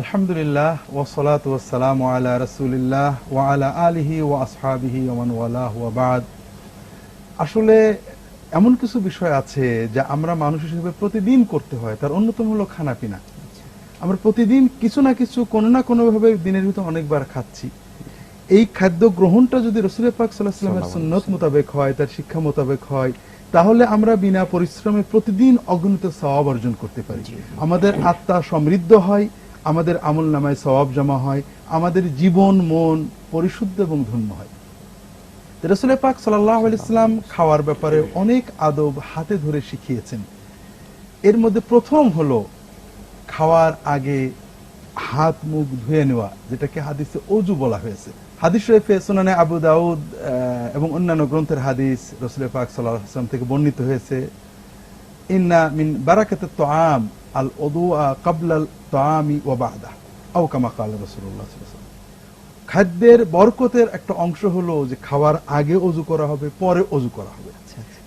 আলহামদুলিল্লাহ ওসলাত ওসালাম আলা রসুলিল্লাহ আলিহি ওয়া আসহাবিহি আসলে এমন কিছু বিষয় আছে যা আমরা মানুষ হিসেবে প্রতিদিন করতে হয় তার অন্যতম হলো খানা পিনা আমরা প্রতিদিন কিছু না কিছু কোনো না কোনো ভাবে দিনের ভিতর অনেকবার খাচ্ছি। এই খাদ্য গ্রহণটা যদি রসুল পাক সাল্লাহ সাল্লামের সুন্নত মোতাবেক হয় তার শিক্ষা মোতাবেক হয় তাহলে আমরা বিনা পরিশ্রমে প্রতিদিন অগণিত সওয়াব অর্জন করতে পারি। আমাদের আত্মা সমৃদ্ধ হয় আমাদের আমল নামায় সওয়াব জমা হয়, আমাদের জীবন, মন পরিশুদ্ধ এবং ধন্য হয়। রসুল পাক সাল্লাহ ইসলাম খাওয়ার ব্যাপারে অনেক আদব হাতে ধরে শিখিয়েছেন। এর মধ্যে প্রথম হলো খাওয়ার আগে হাত, মুখ ধুয়ে নেওয়া, যেটাকে হাদিসে অজু বলা হয়েছে। হাদিস শরীফে সুনানে আবু দাউদ এবং অন্যান্য গ্রন্থের হাদিস রসুল পাক সাল্লাহ আসলাম থেকে বর্ণিত হয়েছে। ইন্না মিন বারাকাতে তোয়াম আল কাবলাল আও কামা কাল রসুল্লাহ খাদ্যের বরকতের একটা অংশ হলো যে খাওয়ার আগে অজু করা হবে পরে অজু করা হবে।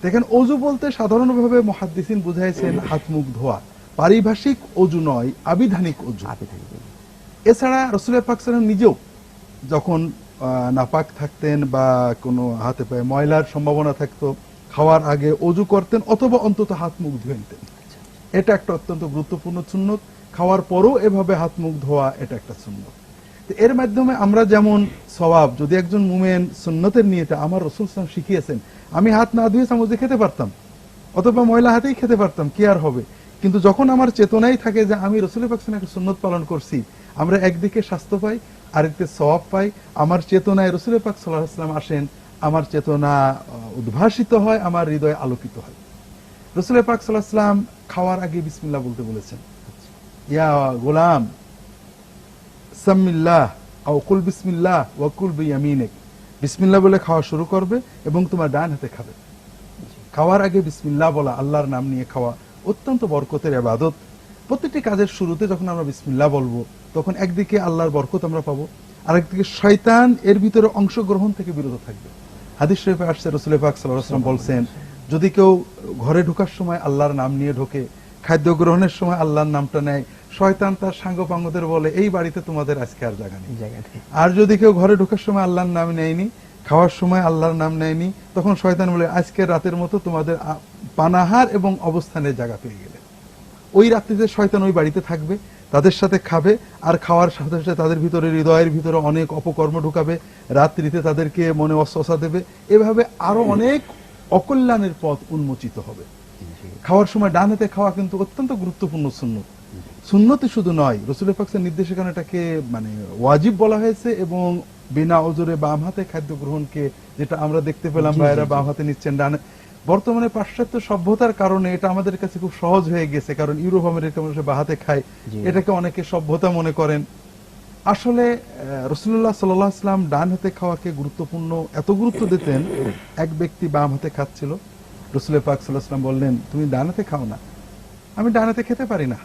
দেখেন অজু বলতে সাধারণভাবে মহাদ্দিসিন বুঝাইছেন হাত মুখ ধোয়া। পারিভাষিক অজু নয় আবিধানিক অজু। এছাড়া রসুলের পাক নিজেও যখন নাপাক থাকতেন বা কোনো হাতে পায়ে ময়লার সম্ভাবনা থাকতো খাওয়ার আগে অজু করতেন অথবা অন্তত হাত মুখ ধুয়ে নিতেন। এটা একটা অত্যন্ত গুরুত্বপূর্ণ সুন্নত। খাওয়ার পরও এভাবে হাত মুখ ধোয়া এটা একটা সুন্নত। এর মাধ্যমে আমরা যেমন সবাব যদি একজন মুমেন সুন্নতের নিয়েতে আমার রসুল সালাম শিখিয়েছেন, আমি হাত না ধুয়ে চামচ খেতে পারতাম, অথবা ময়লা হাতেই খেতে পারতাম, কি আর হবে? কিন্তু যখন আমার চেতনাই থাকে যে আমি রসুলের পাকসান একটা সুন্নত পালন করছি, আমরা একদিকে স্বাস্থ্য পাই, আরেকদিকে সওয়াব পাই, আমার চেতনায় রসুলের পাক সাল্লাহাম আসেন, আমার চেতনা উদ্ভাসিত হয়, আমার হৃদয় আলোকিত হয়। রসুলের পাক সাল্লাহাম খাওয়ার আগে বিসমিল্লাহ বলতে বলেছেন। ইয়া গোলাম, সাম্মিল্লাহ, আও কুল বিসমিল্লাহ ওয়াকুল বিয়ামিনেক। বিসমিল্লাহ বলে খাওয়া শুরু করবে এবং তোমার ডান হাতে খাবে। খাওয়ার আগে বিসমিল্লাহ বলা আল্লাহর নাম নিয়ে খাওয়া অত্যন্ত বরকতের আবাদত প্রত্যেকটি কাজের শুরুতে যখন আমরা বিসমিল্লা বলব, তখন একদিকে আল্লাহর বরকত আমরা পাবো, আরেকদিকে শয়তান এর ভিতরে অংশগ্রহণ থেকে বিরত থাকবে। হাদিস শরীফে আসছে, রসুল পাক সাল্লাম বলছেন যদি কেউ ঘরে ঢোকার সময় আল্লাহর নাম নিয়ে ঢোকে খাদ্য গ্রহণের সময় আল্লাহর নামটা নেয় শয়তান তার সাঙ্গপাঙ্গদের বলে এই বাড়িতে তোমাদের আজকে আর জায়গা নেই। আর যদি কেউ ঘরে ঢোকার সময় আল্লাহর নাম নেয়নি খাওয়ার সময় আল্লাহর নাম নেয়নি তখন শয়তান বলে আজকে রাতের মতো তোমাদের পানাহার এবং অবস্থানের জায়গা পেয়ে গেলে। ওই রাত্রিতে শয়তান ওই বাড়িতে থাকবে তাদের সাথে খাবে আর খাওয়ার সাথে সাথে তাদের ভিতরে হৃদয়ের ভিতরে অনেক অপকর্ম ঢুকাবে রাত্রিতে তাদেরকে মনে অস্বসা দেবে। এভাবে আরও অনেক অকল্যাণের পথ উন্মোচিত হবে। খাওয়ার সময় ডান হাতে খাওয়া কিন্তু অত্যন্ত গুরুত্বপূর্ণ সুন্নত। সুন্নতি শুধু নয় রসুল পাকসের নির্দেশে কারণে এটাকে মানে ওয়াজিব বলা হয়েছে এবং বিনা ওজোরে বাম হাতে খাদ্য গ্রহণকে যেটা আমরা দেখতে পেলাম ভাইয়েরা বাম হাতে নিচ্ছেন ডান বর্তমানে পাশ্চাত্য সভ্যতার কারণে এটা আমাদের কাছে খুব সহজ হয়ে গেছে কারণ ইউরোপ আমেরিকা মানুষ বা হাতে খায়। এটাকে অনেকে সভ্যতা মনে করেন। আসলে রসুল্লাহ সাল্লাম ডান হাতে খাওয়াকে গুরুত্বপূর্ণ এত গুরুত্ব দিতেন এক ব্যক্তি বাম হাতে খাচ্ছিল। রসুলের পাক সাল্লাহাম বললেন তুমি ডান হাতে খাও না। আমি ডান হাতে খেতে পারি না।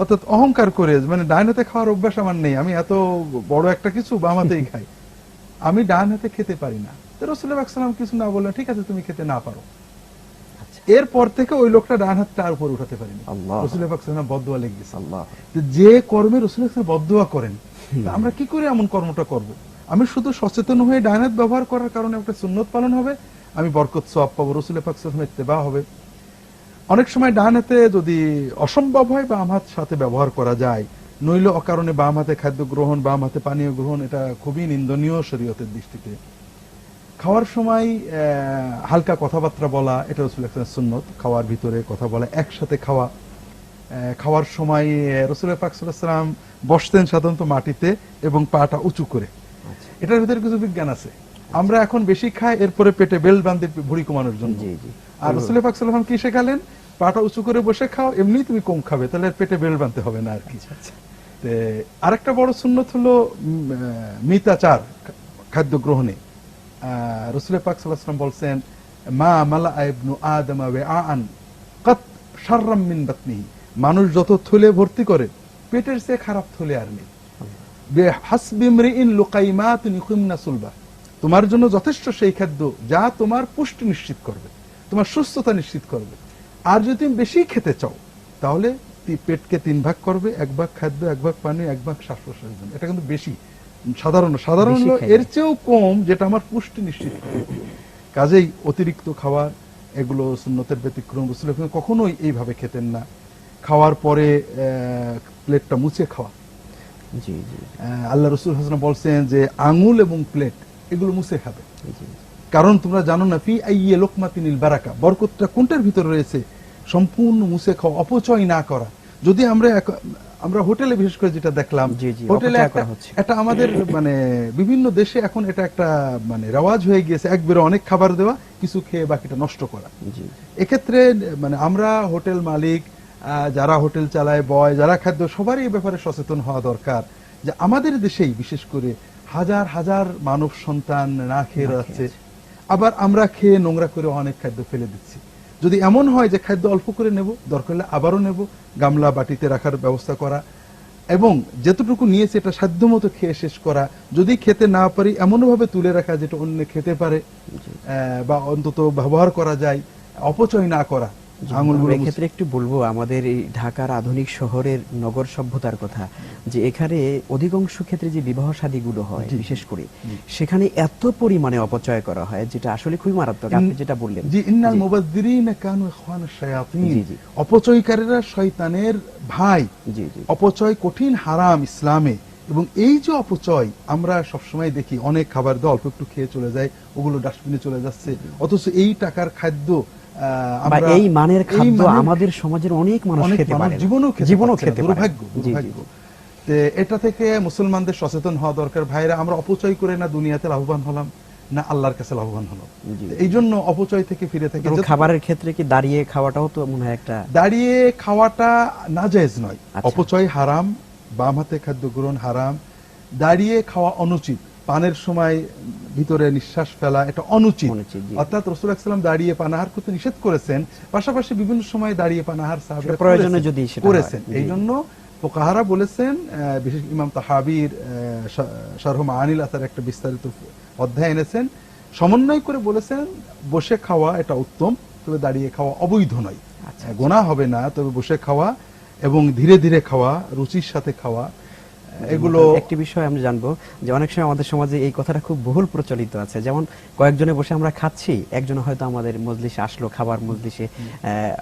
অর্থাৎ অহংকার করে মানে ডান হাতে খাওয়ার অভ্যাস আমার নেই আমি এত বড় একটা কিছু বাম হাতেই খাই। আমি ডান হাতে খেতে পারি না। তো রসুলের পাক সাল্লাম কিছু না বললেন ঠিক আছে তুমি খেতে না পারো। এরপর থেকে ওই লোকটা ডান হাতটা আর উপরে উঠাতে পারিনি। রসুলের পাক সাল্লাম বদুয়া লেগে যে কর্মে রসুল বদুয়া করেন আমরা কি করে এমন কর্মটা করব। আমি শুধু সচেতন হয়ে ডাইনাত ব্যবহার করার কারণে একটা সুন্নত পালন হবে, আমি বরকত সব পাবো রসুলের পাকসালামের ইত্তেবা হবে। অনেক সময় ডান হাতে যদি অসম্ভব হয় বাম হাত সাথে ব্যবহার করা যায়, নইলে অকারণে বাম হাতে খাদ্য গ্রহণ, বাম হাতে পানীয় গ্রহণ, এটা খুবই নিন্দনীয় শরীয়তের দৃষ্টিতে। খাওয়ার সময় হালকা কথাবার্তা বলা, এটা রসুল সুন্নত। খাওয়ার ভিতরে কথা বলা, একসাথে খাওয়া। খাওয়ার সময় রসুল পাকসালাম বসতেন সাধারণত মাটিতে এবং পাটা উঁচু করে। এটার ভিতরে কিছু বিজ্ঞান আছে। আমরা এখন বেশি খাই এরপরে পেটে বেল বাঁধে ভুড়ি কমানোর জন্য। আর রসুল পাকসালাম কি শেখালেন? পাটা উঁচু করে বসে খাও এমনি তুমি কম খাবে তাহলে পেটে বেল বাঁধতে হবে না আর কি। আরেকটা বড় সুন্নত হলো মিতাচার খাদ্য গ্রহণে। রসুল পাক সাল্লাম বলছেন মা মালা ইবনু আদম আন কত শাররাম মিন বাতনিহি। মানুষ যত থলে ভর্তি করে পেটের সে খারাপ থলে আর নেই। তোমার জন্য যথেষ্ট সেই খাদ্য যা তোমার পুষ্টি নিশ্চিত করবে তোমার সুস্থতা নিশ্চিত করবে। আর যদি তুমি বেশি খেতে চাও তাহলে পেটকে তিন ভাগ করবে এক ভাগ খাদ্য এক ভাগ পানি এক ভাগ শ্বাস প্রশ্বাসের জন্য। এটা কিন্তু বেশি। সাধারণ সাধারণ এর চেয়েও কম যেটা আমার পুষ্টি নিশ্চিত করে কাজেই অতিরিক্ত খাবার এগুলো সুন্নতের ব্যতিক্রম কখনোই এইভাবে খেতেন না। খাওয়ার পরে প্লেটটা মুছে খাওয়া। জি জি। আল্লাহ রসুল হাসান বলছেন যে আঙুল এবং প্লেট এগুলো মুছে খাবে। কারণ তোমরা জানো না ফি আইয়ে লোকমাতিনিল বারাকা বরকতটা কোনটার ভিতরে রয়েছে? সম্পূর্ণ মুছে খাওয়া অপচয় না করা। যদি আমরা আমরা হোটেলে বিশেষ করে যেটা দেখলাম হোটেলে। এটা আমাদের মানে বিভিন্ন দেশে এখন এটা একটা মানে রেওয়াজ হয়ে গিয়েছে একবারে অনেক খাবার দেওয়া কিছু খেয়ে বাকিটা নষ্ট করা। এক্ষেত্রে মানে আমরা হোটেল মালিক যারা হোটেল চালায় বয় যারা খাদ্য সবারই এই ব্যাপারে সচেতন হওয়া দরকার যে আমাদের দেশেই বিশেষ করে হাজার হাজার মানব সন্তান না খেয়ে আছে। আবার আমরা খেয়ে নোংরা করে অনেক খাদ্য ফেলে দিচ্ছি। যদি এমন হয় যে খাদ্য অল্প করে নেব দরকার হলে আবারও নেব গামলা বাটিতে রাখার ব্যবস্থা করা এবং যেতটুকু নিয়েছে এটা সাধ্যমতো খেয়ে শেষ করা। যদি খেতে না পারি এমনভাবে তুলে রাখা যেটা অন্য খেতে পারে বা অন্তত ব্যবহার করা যায় অপচয় না করা। আঙুলগুলো আমরা এক্ষেত্রে একটু বলব আমাদের এই ঢাকার আধুনিক শহরের নগর সভ্যতার কথা যে এখানে অধিকাংশ ক্ষেত্রে যে বিবাহ শাদীগুলো হয় বিশেষ করে সেখানে এত পরিমাণে অপচয় করা হয় যেটা আসলে খুবই মারাত্মক আপনি যেটা বললেন। জি ইন্নাল। কানু শায়াতিন। অপচয়কারীরা শয়তানের ভাই। জি জি। অপচয় কঠিন হারাম ইসলামে। এবং এই যে অপচয় আমরা সবসময় দেখি অনেক খাবার দিয়ে অল্প একটু খেয়ে চলে যায় ওগুলো ডাস্টবিনে চলে যাচ্ছে। অথচ এই টাকার খাদ্য এই মানের খাদ্য আমাদের সমাজের অনেক মানুষ খেতে পারে। জীবনেও খেতে জীবনেও খেতে দুর্ভাগ্য এটা থেকে মুসলমানদের সচেতন হওয়া দরকার। ভাইরা আমরা অপচয় করে না দুনিয়াতে লাভবান হলাম না আল্লাহর কাছে লাভবান হলাম। জি। এই জন্য অপচয় থেকে ফিরে থাকি খাবারের ক্ষেত্রে কি দাঁড়িয়ে খাওয়াটাও তো মনে হয় একটা দাঁড়িয়ে খাওয়াটা নাজায়েজ নয়। আচ্ছা। অপচয় হারাম বাম হাতে খাদ্য গ্রহণ হারাম। দাঁড়িয়ে খাওয়া অনুচিত। পানের সময় ভিতরে নিঃশ্বাস ফেলা এটা অনুচিত। অর্থাৎ রসুল সাল্লাম দাঁড়িয়ে পানাহার করতে নিষেধ করেছেন পাশাপাশি বিভিন্ন সময় দাঁড়িয়ে পানাহার সাহাবীরা প্রয়োজনে। যদি করেছেন। এই জন্য ফোকাহারা বলেছেন বিশেষ ইমাম তাহাবির শারহ আনিল আসার একটা বিস্তারিত অধ্যায় এনেছেন। সমন্বয় করে বলেছেন বসে খাওয়া এটা উত্তম তবে দাঁড়িয়ে খাওয়া অবৈধ নয়। আচ্ছা, গোনা হবে না তবে বসে খাওয়া এবং ধীরে ধীরে খাওয়া রুচির সাথে খাওয়া এগুলো একটি বিষয় আমরা জানব যে অনেক সময় আমাদের সমাজে এই কথাটা খুব বহুল প্রচলিত আছে। যেমন কয়েকজনে বসে আমরা খাচ্ছি একজন হয়তো আমাদের মজলিসে আসলো খাবার মজলিসে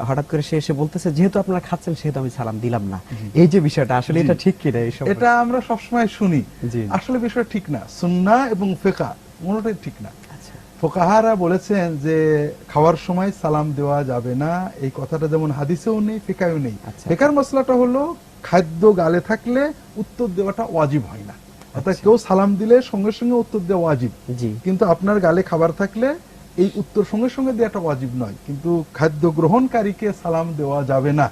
হঠাৎ করে সে এসে বলতেছে যেহেতু আপনারা খাচ্ছেন সেহেতু আমি সালাম দিলাম না। এই যে বিষয়টা আসলে এটা ঠিক কিনা এই? এটা আমরা সবসময় শুনি। আসলে বিষয় ঠিক না। সুন্না এবং ফেকা কোনোটাই ঠিক না। আচ্ছা। ফোকাহারা বলেছেন যে খাওয়ার সময় সালাম দেওয়া যাবে না। এই কথাটা যেমন হাদিসেও নেই ফেকায়ও নেই। আচ্ছা। ফেকার মশলাটা হলো খাদ্য গালে থাকলে উত্তর দেওয়াটা ওয়াজিব হয় না। অর্থাৎ কেউ সালাম দিলে সঙ্গে সঙ্গে উত্তর দেওয়া ওয়াজিব। কিন্তু আপনার গালে খাবার থাকলে এই উত্তর সঙ্গে সঙ্গে দেওয়াটা ওয়াজিব নয়। কিন্তু খাদ্য গ্রহণকারীকে সালাম দেওয়া যাবে না।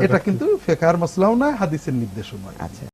এটা কিন্তু ফেকার মশলাও নয় হাদিসের নির্দেশও নয়। আচ্ছা।